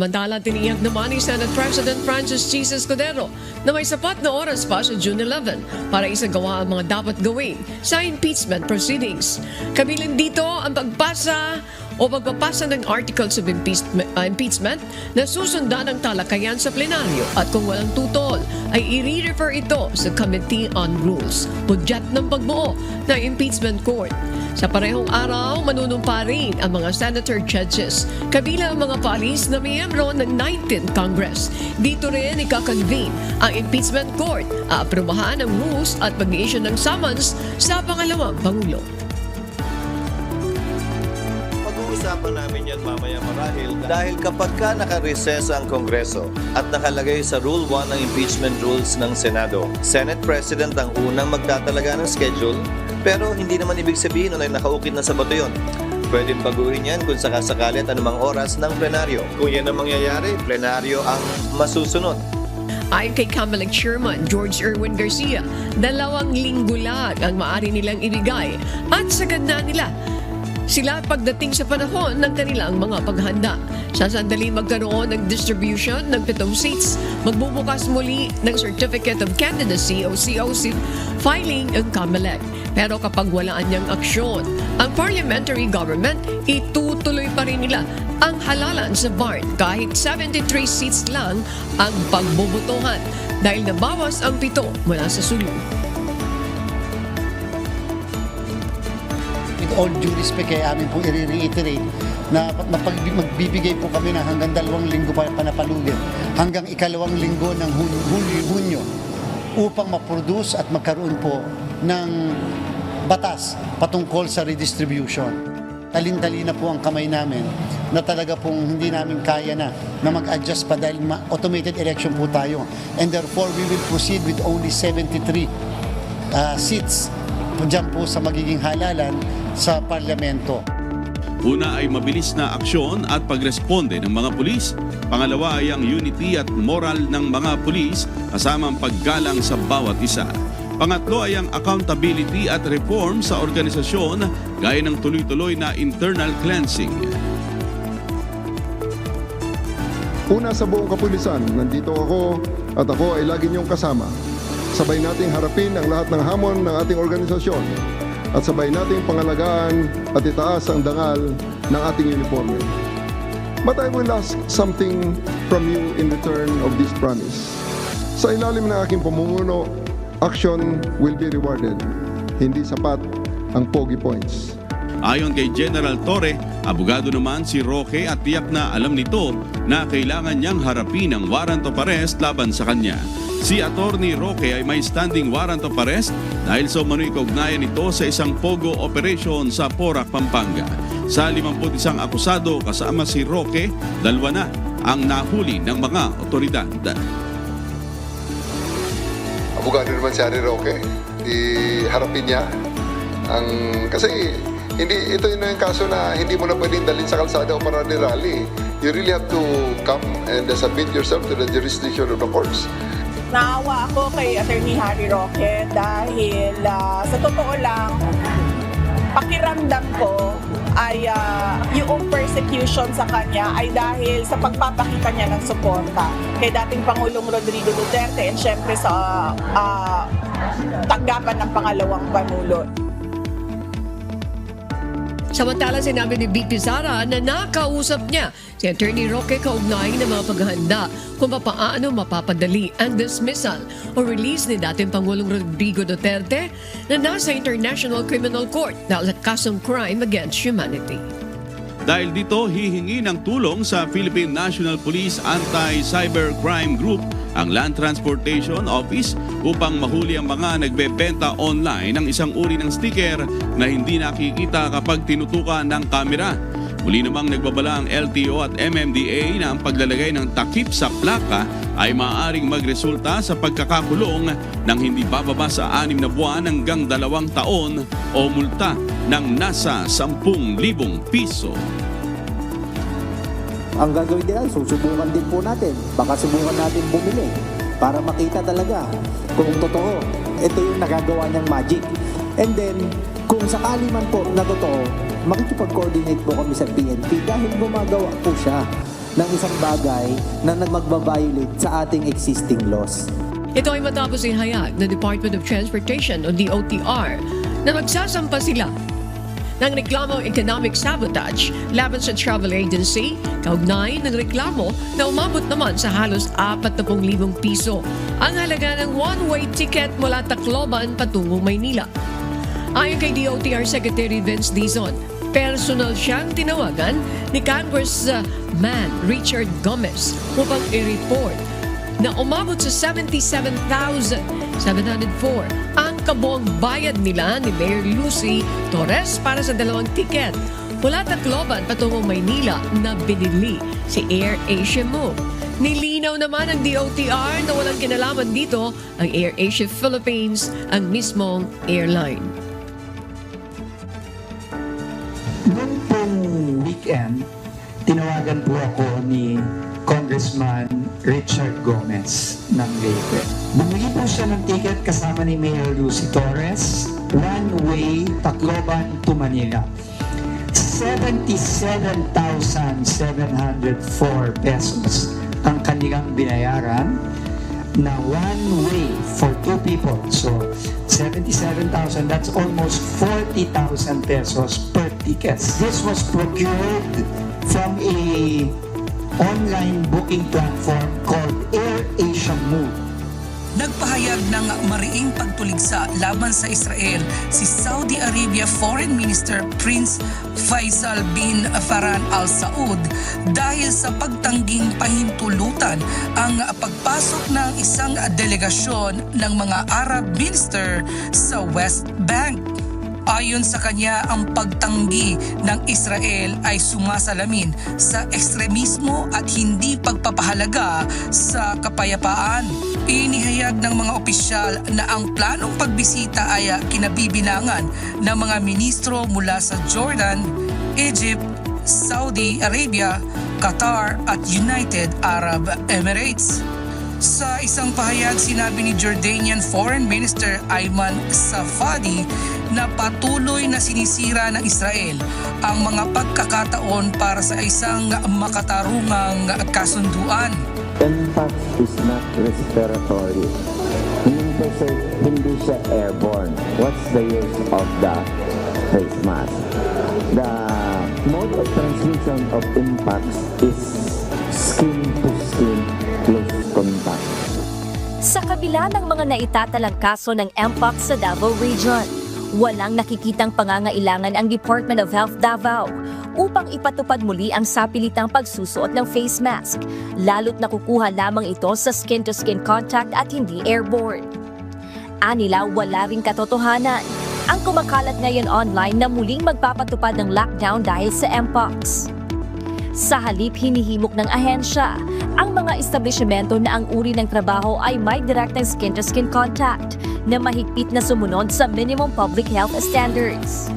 Samantala, tiniyak naman ni Senate President Francis G. Escudero na may sapat na oras pa sa June 11 para isagawa ang mga dapat gawin sa impeachment proceedings. Kabilang dito ang pagpasa o pagpapasa ng articles of impeachment, uh, impeachment na susundan ang talakayan sa plenaryo at kung walang tutol ay i-refer ito sa Committee on Rules, budget ng pagbuo ng impeachment court. Sa parehong araw, manunumpa rin ang mga senator judges, kabilang ang mga palis na miyembro ng 19th Congress. Dito rin ikakonvene ang impeachment court, aaprubahan ang rules at mag-issue ng summons sa pangalawang Pangulo. Pag-uusapan namin yan mamaya marahil dahil kapag ka naka-recess ang Kongreso at nakalagay sa Rule 1 ng impeachment rules ng Senado, Senate President ang unang magtatalaga ng schedule pero hindi naman ibig sabihin na nakaukit na sa bato yun. Pwedeng baguhin yan kung sakasakali at anumang oras ng plenaryo. Kung yan ang mangyayari, plenaryo ang masusunod. Ayon kay Comelec Chairman George Erwin Garcia, dalawang linggo lang ang maaari nilang ibigay at sagad na nila sila pagdating sa panahon ng kanilang mga paghanda. Sa sandali magkaroon ng distribution ng pitong seats, magbubukas muli ng Certificate of Candidacy o COC filing ang COMELEC. Pero kapag wala niyang aksyon, ang parliamentary government, itutuloy pa rin nila ang halalan sa BART kahit 73 seats lang ang pagbobotohan dahil nabawas ang pito mula sa sulong. All due respect kay amin pong i-reiterate na magbibigay po kami ng hanggang dalawang linggo pa panapalugin hanggang ikalawang linggo ng Hun- Hulyo, Hunyo upang ma-produce at magkaroon po ng batas patungkol sa redistribution. Talin-tali na po ang kamay namin na talaga pong hindi namin kaya na na mag-adjust pa dahil ma- automated election po tayo. And therefore, we will proceed with only 73 uh, seats po dyan po sa magiging halalan sa parlamento. Una ay mabilis na aksyon at pagresponde ng mga pulis. Pangalawa ay ang unity at moral ng mga pulis kasama ang paggalang sa bawat isa. Pangatlo ay ang accountability at reform sa organisasyon gaya ng tuloy-tuloy na internal cleansing. Una sa buong kapulisan, nandito ako at ako ay lagi niyong kasama. Sabay nating harapin ang lahat ng hamon ng ating organisasyon at sabay nating pangalagaan at itaas ang dangal ng ating uniforme. But I will ask something from you in return of this promise. Sa ilalim ng aking pamumuno, action will be rewarded. Hindi sapat ang pogi points. Ayon kay General Torre, abogado naman si Roque at tiyak na alam nito na kailangan niyang harapin ang warrant of arrest laban sa kanya. Si Attorney Roque ay may standing warrant of arrest dahil sa umano'y kaugnayan nito sa isang pogo operation sa Porac, Pampanga. Sa 51 akusado kasama si Roque, dalawa na ang nahuli ng mga otoridad. abogado naman si Harry Roque. Iharapin niya ang kasi hindi ito yun yung kaso na hindi mo na pwedeng dalhin sa kalsada o para rally. You really have to come and submit yourself to the jurisdiction of the courts. Naawa ako kay Attorney Harry Roque dahil ah, sa totoo lang, pakiramdam ko ay ah, yung persecution sa kanya ay dahil sa pagpapakita niya ng suporta kay dating Pangulong Rodrigo Duterte and syempre sa ah, tanggapan ng pangalawang Pangulo. Samantala, sinabi ni BP Sara na nakausap niya si Attorney Roque kaugnay ng mga paghahanda kung paano mapapadali ang dismissal o release ni dating Pangulong Rodrigo Duterte na nasa International Criminal Court dahil sa kasong crime against humanity. Dahil dito, hihingi ng tulong sa Philippine National Police Anti-Cybercrime Group ang Land Transportation Office upang mahuli ang mga nagbebenta online ng isang uri ng sticker na hindi nakikita kapag tinutukan ng kamera. Muli namang nagbabala ang LTO at MMDA na ang paglalagay ng takip sa plaka ay maaaring magresulta sa pagkakakulong ng hindi bababa sa anim na buwan hanggang dalawang taon o multa ng nasa 10,000 piso. Ang gagawin natin, susubukan din po natin. Baka subukan natin bumili para makita talaga kung totoo. Ito yung nagagawa niyang magic. And then, kung sakali man po na totoo, makikipag-coordinate po kami sa PNP dahil gumagawa po siya ng isang bagay na nagmagbabiolate sa ating existing laws. Ito ay matapos ihayag ng Department of Transportation o DOTR na magsasampa sila ng reklamong economic sabotage laban sa travel agency, kaugnay ng reklamo na umabot naman sa halos 40,000 piso ang halaga ng one-way ticket mula Tacloban patungong Maynila. Ayon kay DOTR Secretary Vince Dizon, personal siyang tinawagan ni Congressman Richard Gomez upang i-report na umabot sa 77,704 ang kabuang bayad nila ni Mayor Lucy Torres para sa dalawang tiket mula Tacloban patungong Maynila na binili si Air Asia Move. Nilinaw naman ng DOTR na walang kinalaman dito ang Air Asia Philippines, ang mismong airline. Weekend, tinawagan po ako ni Congressman Richard Gomez ng Leyte. Bumili po siya ng ticket kasama ni Mayor Lucy Torres, one-way Tacloban to Manila. 77,704 pesos ang kanilang binayaran na one way for two people. So, 77,000, that's almost 40,000 pesos per ticket. This was procured from a online booking platform called Air Asia Move. Nagpahayag ng mariing pagtuligsa laban sa Israel si Saudi Arabia Foreign Minister Prince Faisal bin Farhan Al Saud dahil sa pagtangging pahintulutan ang pagpasok ng isang delegasyon ng mga Arab minister sa West Bank. Ayon sa kanya, ang pagtanggi ng Israel ay sumasalamin sa ekstremismo at hindi pagpapahalaga sa kapayapaan. Inihayag ng mga opisyal na ang planong pagbisita ay kinabibilangan ng mga ministro mula sa Jordan, Egypt, Saudi Arabia, Qatar at United Arab Emirates. Sa isang pahayag, sinabi ni Jordanian Foreign Minister Ayman Safadi na patuloy na sinisira ng Israel ang mga pagkakataon para sa isang makatarungang kasunduan. Impact is not respiratory. Meaning to say, hindi siya airborne. What's the use of the face mask? The mode of transmission of impacts is skin-to-skin close contact. Sa kabila ng mga naitatalang kaso ng MPOX sa Davao Region, walang nakikitang pangangailangan ang Department of Health Davao upang ipatupad muli ang sapilitang pagsusuot ng face mask, lalo't nakukuha lamang ito sa skin-to-skin contact at hindi airborne. Anila wala ring katotohanan ang kumakalat ngayon online na muling magpapatupad ng lockdown dahil sa MPOX. Sa halip hinihimok ng ahensya, ang mga establishmento na ang uri ng trabaho ay may direktang skin-to-skin contact na mahigpit na sumunod sa minimum public health standards.